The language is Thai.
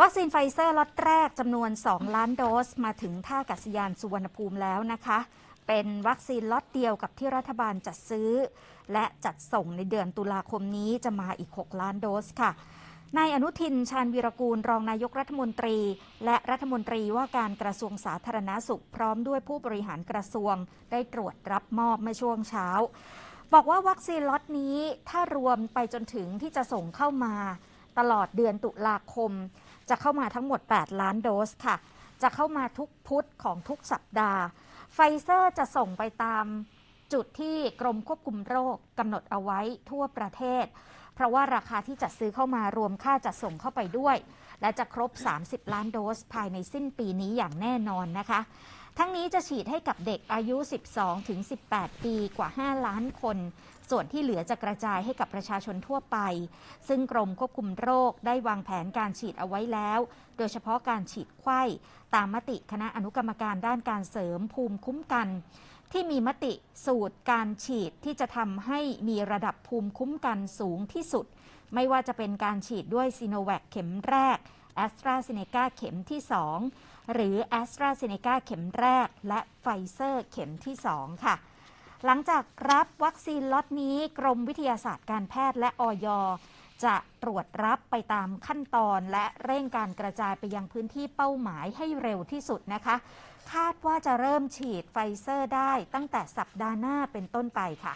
วัคซีนไฟเซอร์ล็อตแรกจำนวน 2 ล้านโดส มาถึงท่าอากาศยานสุวรรณภูมิแล้วนะคะ เป็นวัคซีนล็อตเดียวกับที่รัฐบาลจัดซื้อ และจัดส่งในเดือนตุลาคมนี้จะมาอีก 6 ล้านโดสค่ะนายอนุทินชาญวีรกูลรองนายกรัฐมนตรี และรัฐมนตรีว่าการกระทรวงสาธารณาสุข พร้อมด้วยผู้บริหารกระทรวง ได้ตรวจรับมอบเมื่อช่วงเช้า บอกว่าวัคซีนล็อตนี้ถ้ารวมไปจนถึงที่จะส่งเข้ามา ตลอดเดือนตุลาคม จะเข้ามาทั้งหมด 8 ล้านโดสค่ะ จะเข้ามาทุกพุธของทุกสัปดาห์ ไฟเซอร์จะส่งไปตามจุดที่กรมควบคุมโรคกำหนดเอาไว้ทั่วประเทศ เพราะว่าราคาที่จัดซื้อเข้ามารวมค่าจัดส่งเข้าไปด้วย และจะครบ 30 ล้านโดส ภายในสิ้นปีนี้อย่างแน่นอนนะคะ ทั้งนี้จะฉีดให้กับเด็กอายุ 12 ถึง 18 ปีกว่า 5 ล้านคน ส่วนที่เหลือจะกระจายให้กับประชาชนทั่วไป ซึ่งกรมควบคุมโรคได้วางแผนการฉีดเอาไว้แล้ว โดยเฉพาะการฉีดไข้ตามมติคณะอนุกรรมการด้านการเสริมภูมิคุ้มกัน ที่มีมติสูตรการฉีดที่จะทำให้มีระดับภูมิคุ้มกันสูงที่สุด ไม่ว่าจะเป็นการฉีดด้วยซีโนแวคเข็มแรกแอสตราเซเนกาเข็มที่ 2 หรือแอสตราเซเนกาเข็มแรก และไฟเซอร์เข็มที่ 2 ค่ะ หลังจากรับวัคซีนล็อตนี้กรมวิทยาศาสตร์การแพทย์และออย จะตรวจรับไปตามขั้นตอน และเร่งการกระจายไปยังพื้นที่เป้าหมายให้เร็วที่สุดนะคะ คาดว่าจะเริ่มฉีดไฟเซอร์ได้ตั้งแต่สัปดาห์หน้าเป็นต้นไปค่ะ